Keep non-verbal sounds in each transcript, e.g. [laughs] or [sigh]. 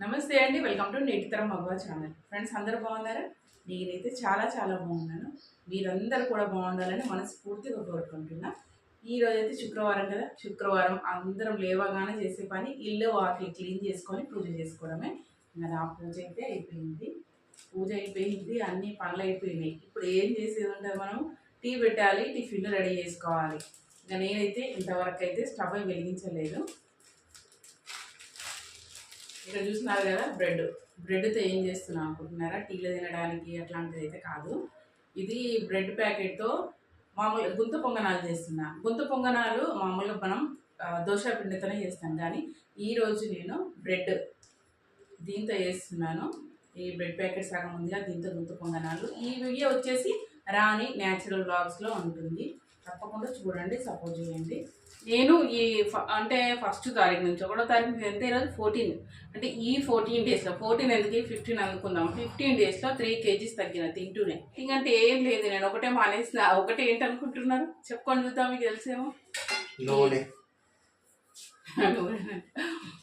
నమస్తే అండి welcome to నేటితరం మగవ ఛానల్. ఫ్రెండ్స్ అందరూ బాగున్నారా? నేనైతే చాలా చాలా బాగున్నాను. మీరందరూ కూడా బాగుండాలని మనస్ఫూర్తిగా కోరుకుంటున్నా. ఈ అయితే శుక్రవారం కదా. శుక్రవారం అందరం లేవగానే చేసే పని ఇల్లు వాకిలి క్లీన్ చేసుకొని పూజ చేసుకోవడమే. ఇంకా నా పూజ అయితే అయిపోయింది. పూజ అయిపోయింది అన్ని పనులు అయిపోయినాయి. ఇప్పుడు ఏం చేసేది ఉంటుంది మనం టీ పెట్టాలి టిఫిన్ రెడీ చేసుకోవాలి. ఇంకా నేనైతే ఇంతవరకు అయితే స్టవ్ వెలిగించలేదు. ఇక్కడ చూస్తున్నారు కదా బ్రెడ్. బ్రెడ్తో ఏం చేస్తున్నాం అనుకుంటున్నారా? టీలో తినడానికి అట్లాంటిది అయితే కాదు. ఇది బ్రెడ్ ప్యాకెట్తో మామూలు గుంత పొంగనాలు చేస్తున్నా. గుంత పొంగనాలు మామూలుగా మనం దోశ పిండితోనే చేస్తాం. కానీ ఈరోజు నేను బ్రెడ్ దీంతో చేస్తున్నాను. ఈ బ్రెడ్ ప్యాకెట్ సగం ఉందిగా దీంతో గుంత పొంగనాలు. ఈ వీడియో వచ్చేసి రాణి న్యాచురల్ బ్లాగ్స్లో ఉంటుంది. తప్పకుండా చూడండి సపోర్ట్ చేయండి. నేను ఈ అంటే ఫస్ట్ తారీఖు నుంచి ఒకటో తారీఖు ఎంత ఈరోజు ఫోర్టీన్ అంటే ఈ ఫోర్టీన్ డేస్లో ఫోర్టీన్ ఎందుకు ఫిఫ్టీన్ అనుకుందాం. ఫిఫ్టీన్ డేస్లో త్రీ కేజీస్ తగ్గిన తింటూనే. ఇంకంటే ఏం లేదు నేను ఒకటే మానేసిన. ఒకటే ఏంటి అనుకుంటున్నారు చెప్పుకొని చూద్దాం మీకు తెలిసేమో. నూనె. [laughs]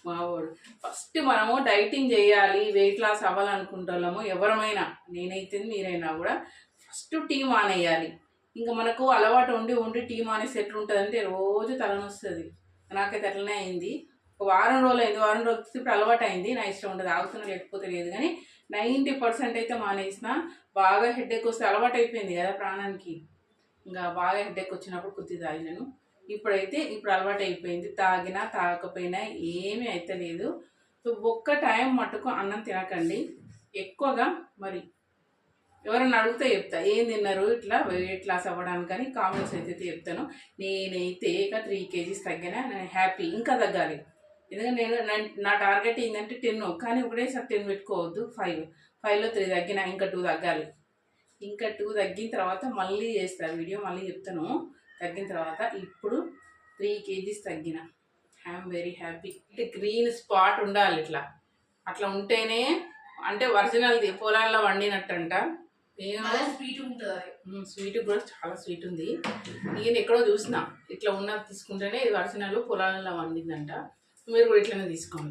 మావాడు ఫస్ట్ మనము డైటింగ్ చేయాలి వెయిట్ లాస్ అవ్వాలనుకుంటున్నాము ఎవరమైనా నేనైతే మీరైనా కూడా ఫస్ట్ టీ మానేయాలి. ఇంకా మనకు అలవాటు ఉండి ఉండి టీ మానేసి ఎట్లుంటుందంటే రోజు తలనొస్తుంది. నాకైతే అట్లనే అయింది. ఒక వారం రోజులు అయింది. వారం రోజులు ఇప్పుడు అలవాటు అయింది. నా ఇష్టం ఉంటుంది ఆగుతున్నా లేకపోతే లేదు. కానీ నైంటీ పర్సెంట్ అయితే మానేసిన. బాగా హెడ్ఏక్ వస్తే అలవాటు అయిపోయింది కదా ప్రాణానికి. ఇంకా బాగా హెడ్ఏక్ వచ్చినప్పుడు కొద్ది తాగినాను. ఇప్పుడైతే ఇప్పుడు అలవాటు అయిపోయింది. తాగినా తాగకపోయినా ఏమీ అయితే లేదు సో ఒక్క టైం మటుకు అన్నం తినకండి. ఎక్కువగా మరి ఎవరైనా అడిగితే చెప్తా. ఏం తిన్నారు? ఇట్లా వెయిట్ లాస్ అవ్వడానికి కానీ కామెంట్స్ అయితే చెప్తాను. నేనైతే ఇక త్రీ కేజీస్ తగ్గినా నేను హ్యాపీ ఇంకా తగ్గాలి. ఎందుకంటే నేను నా- టార్గెట్ ఏంటంటే టెన్ కానీ ఒకటేసారి టెన్ పెట్టుకోవద్దు ఫైవ్. ఫైవ్లో త్రీ తగ్గినా ఇంకా టూ తగ్గాలి. ఇంకా టూ తగ్గిన తర్వాత మళ్ళీ చేస్తా వీడియో మళ్ళీ చెప్తాను. తగ్గిన తర్వాత ఇప్పుడు త్రీ కేజీస్ తగ్గిన. I'm very happy. అంటే గ్రీన్ స్పాట్ ఉండాలి ఇట్లా. అట్లా ఉంటేనే అంటే ఒరిజినల్ పొలాల్లో వండినట్టంట. స్వీట్ ఉంటుంది. స్వీట్ కూడా చాలా స్వీట్ ఉంది. నేను ఎక్కడో చూసిన ఇట్లా ఉన్న తీసుకుంటేనే ఇది ఒరిజినల్ పొలాలలో వండిందంట. మీరు కూడా ఇట్లనే తీసుకోండి.